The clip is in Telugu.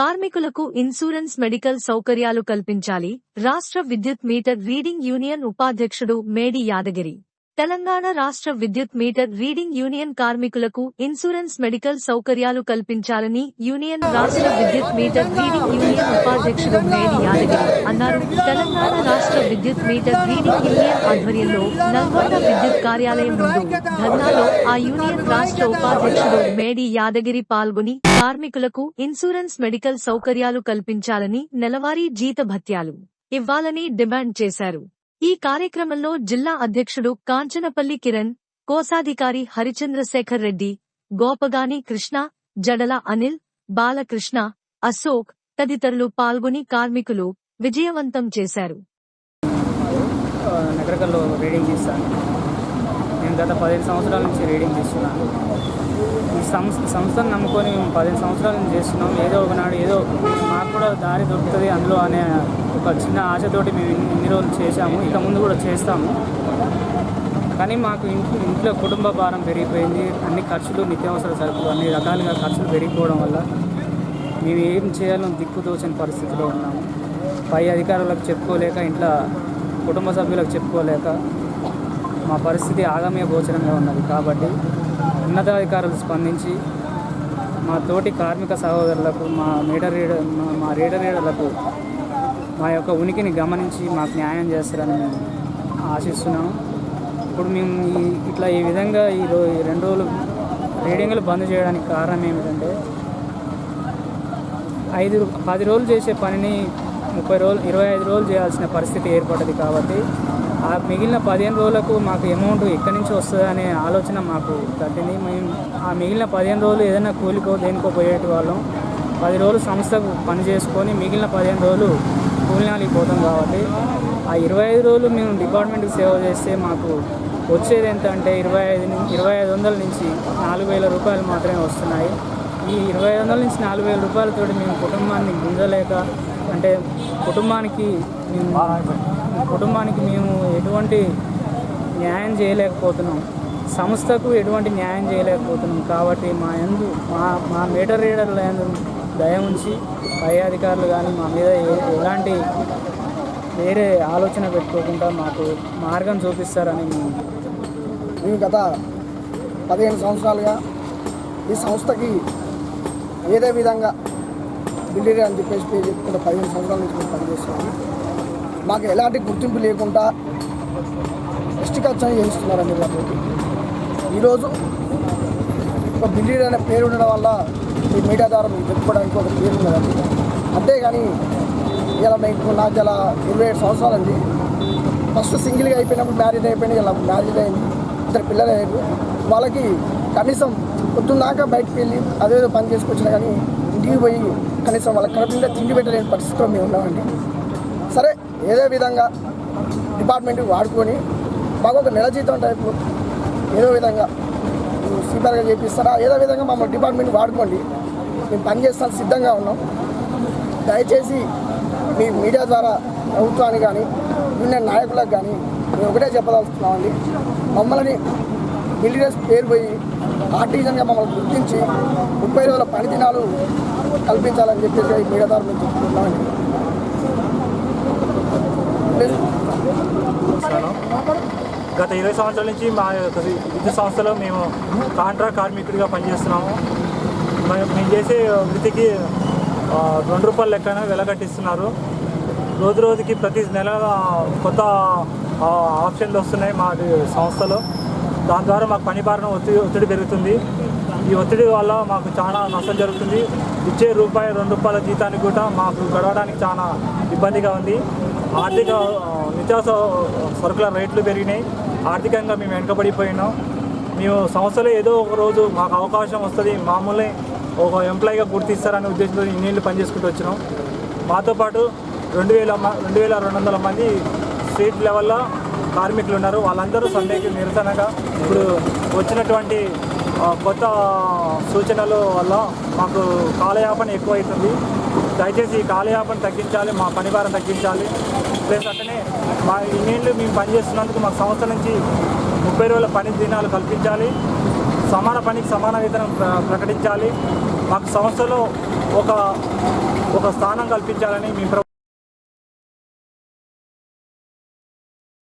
కార్మికులకు ఇన్సూరెన్స్ మెడికల్ సౌకర్యాలు కల్పించాలి. రాష్ట్ర విద్యుత్ మీటర్ రీడింగ్ యూనియన్ ఉపాధ్యక్షుడు మేడి యాదగిరి. తెలంగాణ రాష్ట్ర విద్యుత్ మీటర్ రీడింగ్ యూనియన్ కార్మికులకు ఇన్సూరెన్స్ మెడికల్ సౌకర్యాలు కల్పించాలని యూనియన్ రాష్ట్ర విద్యుత్ మీటర్ రీడింగ్ యూనియన్ ఉపాధ్యక్షుడు మేడి యాదగిరి అన్నారు. తెలంగాణ రాష్ట్ర విద్యుత్ మీటర్ రీడింగ్ యూనియన్ ఆధ్వర్యంలో నల్గొండ విద్యుత్ కార్యాలయం ముందు ధర్నాలో ఆ యూనియన్ రాష్ట్ర ఉపాధ్యక్షుడు మేడి యాదగిరి పాల్గొని కార్మికులకు ఇన్సూరెన్స్ మెడికల్ సౌకర్యాలు కల్పించాలని నెలవారీ జీత భత్యాలు ఇవ్వాలని డిమాండ్ చేశారు. ఈ కార్యక్రమంలో జిల్లా అధ్యక్షుడు కాంచనపల్లి కిరణ్ కోశాధికారి హరిచంద్రశేఖర్ రెడ్డి గోపగాని కృష్ణ జడల అనిల్ బాలకృష్ణ అశోక్ తదితరులు పాల్గొని కార్మికులు విజయవంతం చేశారు. నగరకల్లో రీడింగ్ చేస్తాను నేను గత పదిహేను సంవత్సరాల నుంచి రీడింగ్ చేస్తున్నాను. ఈ సంస్థ సంస్థను నమ్ముకొని మేము పదిహేను సంవత్సరాల నుంచి చేస్తున్నాం. ఏదో ఒకనాడు ఏదో మాకు కూడా దారి దొరుకుతుంది అందులో అనే ఒక చిన్న ఆశతోటి మేము ఇన్ని రోజులు చేశాము. ఇక ముందు కూడా చేస్తాము. కానీ మాకు ఇంట్లో ఇంట్లో కుటుంబ భారం పెరిగిపోయింది. అన్ని ఖర్చులు నిత్యావసర సరుకులు అన్ని రకాలుగా ఖర్చులు పెరిగిపోవడం వల్ల మేము ఏం చేయాలో దిక్కుతోచని పరిస్థితిలో ఉన్నాము. పై అధికారులకు చెప్పుకోలేక ఇంట్లో కుటుంబ సభ్యులకు చెప్పుకోలేక మా పరిస్థితి ఆగమ్య గోచరంగా ఉన్నది కాబట్టి ఉన్నతాధికారులు స్పందించి మా తోటి కార్మిక సహోదరులకు మా మీటర్ రీడర్ మా- మా రీడర్ రీడర్లకు మా యొక్క ఉనికిని గమనించి మాకు న్యాయం చేస్తారని మేము ఆశిస్తున్నాము. ఇప్పుడు మేము ఈ ఇట్లా ఈ విధంగా ఈ రోజు రెండు రోజులు రీడింగ్లు బంద్ చేయడానికి కారణం ఏమిటంటే ఐదు పది రోజులు చేసే పనిని ముప్పై రోజులు ఇరవై ఐదు రోజులు చేయాల్సిన పరిస్థితి ఏర్పడ్డది కాబట్టి ఆ మిగిలిన పదిహేను రోజులకు మాకు అమౌంట్ ఎక్కడి నుంచి వస్తుంది అనే ఆలోచన మాకు తగ్గింది. మేము ఆ మిగిలిన పదిహేను రోజులు ఏదైనా కూలికో దేనికో పోయేటి వాళ్ళం. పది రోజులు సంస్థకు పని చేసుకొని మిగిలిన పదిహేను రోజులు కూలినాలికి పోతాం కాబట్టి. ఆ ఇరవై ఐదు రోజులు మేము డిపార్ట్మెంట్కి సేవ చేస్తే మాకు వచ్చేది ఎంత అంటే ఇరవై ఐదు నుంచి ఇరవై ఐదు వందల నుంచి నాలుగు వేల రూపాయలు మాత్రమే వస్తున్నాయి. ఈ ఇరవై ఐదు వందల నుంచి నాలుగు వేల రూపాయలతోటి మేము కుటుంబాన్ని గుంజలేక అంటే కుటుంబానికి మేము కుటుంబానికి మేము ఎటువంటి న్యాయం చేయలేకపోతున్నాం. సంస్థకు ఎటువంటి న్యాయం చేయలేకపోతున్నాం. కాబట్టి మా యందు మా మా మీటర్ రీడర్ల ఎందు దయ ఉంచి పై అధికారులు కానీ మా మీద ఎలాంటి వేరే ఆలోచన పెట్టుకోకుండా మాకు మార్గం చూపిస్తారని మేము మేము గత పదిహేను సంవత్సరాలుగా ఈ సంస్థకి ఏదే విధంగా బిల్డర్ అని చెప్పేసి పేరు చెప్పుకుంటే పదిహేను సంవత్సరాల నుంచి మేము పనిచేస్తున్నాము. మాకు ఎలాంటి గుర్తింపు లేకుండా ఇష్టికచ్చని చేయిస్తున్నారండి వాళ్ళకి ఈరోజు ఒక బిల్లీడ్ అనే పేరు ఉండడం వల్ల ఈ మీడియా ద్వారా మీకు చెప్పుకోవడానికి ఒక పేరు ఉన్నదండి. అంతేగాని ఇలా మీకు నాకు ఇలా ఇరవై ఏడు సంవత్సరాలండి. ఫస్ట్ సింగిల్గా అయిపోయినప్పుడు మ్యారేజ్ అయిపోయింది ఇలా మ్యారేజ్ అయింది ఇద్దరు పిల్లలు అయ్యారు. వాళ్ళకి కనీసం పొద్దున్న బయటకు వెళ్ళి అదేదో పని చేసుకొచ్చినా కానీ ఇంటికి పోయి కనీసం వాళ్ళకి కడుపు తిండి పెట్టలేని పరిస్థితిలో మేము ఉన్నామండి. సరే ఏదో విధంగా డిపార్ట్మెంట్ వాడుకొని మాకు ఒక నెల జీతం టైపు ఏదో విధంగా సీపర్గా చేపిస్తారా? ఏదో విధంగా మమ్మల్ని డిపార్ట్మెంట్ వాడుకోండి. మేము పనిచేస్తాను సిద్ధంగా ఉన్నాం. దయచేసి మీ మీడియా ద్వారా ప్రభుత్వానికి కానీ యూనియన్ నాయకులకు కానీ మేము ఒకటే చెప్పదలుచుకున్నామండి. మమ్మల్ని మిలియనర్స్ పేరు పోయి ఆర్టిజన్గా మమ్మల్ని గుర్తించి ముప్పై రోజుల పని దినాలు కల్పించాలని చెప్పేసి ఈ మీడియా ద్వారా మేము చెప్పుకుంటున్నామండి ప్లీజ్ చేస్తాను గత ఇరవై సంవత్సరాల నుంచి మా యొక్క విద్యుత్ సంస్థలో మేము కాంట్రాక్ట్ కార్మికుడిగా పనిచేస్తున్నాము. మేము చేసే వృత్తికి రెండు రూపాయల లెక్కన వెలగట్టిస్తున్నారు రోజు రోజుకి ప్రతి నెల కొత్త ఆప్షన్లు వస్తున్నాయి మా సంస్థలో. దాని ద్వారా మాకు పని భారం ఒత్తిడి ఒత్తిడి పెరుగుతుంది. ఈ ఒత్తిడి వల్ల మాకు చాలా నష్టం జరుగుతుంది. ఇచ్చే రూపాయి రెండు రూపాయల జీతానికి కూడా మాకు గడవడానికి చాలా ఇబ్బందిగా ఉంది. ఆర్థిక నిత్యావసర సరుకుల రేట్లు పెరిగినాయి. ఆర్థికంగా మేము వెనుకబడిపోయినాం. మేము సంస్థలో ఏదో ఒక రోజు మాకు అవకాశం వస్తుంది మామూలే ఒక ఎంప్లాయీగా గుర్తిస్తారనే ఉద్దేశంతో ఇన్నేళ్ళు పనిచేసుకుంటూ వచ్చినాం. మాతో పాటు రెండు వేల రెండు వేల రెండు వందల మంది స్ట్రీట్ లెవెల్లో కార్మికులు ఉన్నారు. వాళ్ళందరూ సండేకి నిరసనగా ఇప్పుడు వచ్చినటువంటి కొత్త సూచనల వల్ల మాకు కాలయాపన ఎక్కువ అవుతుంది దయచేసి ఈ కాలయాపన తగ్గించాలి మా పనిభారం తగ్గించాలి. ప్లస్ అట్లనే మా ఇన్నేళ్ళు మేము పనిచేస్తున్నందుకు మాకు సంస్థ నుంచి ముప్పై రోజుల పని దినాలు కల్పించాలి. సమాన పనికి సమాన వేతనం ప్ర- ప్రకటించాలి. మాకు సంస్థలో ఒక ఒక స్థానం కల్పించాలని మేము ప్రభుత్వం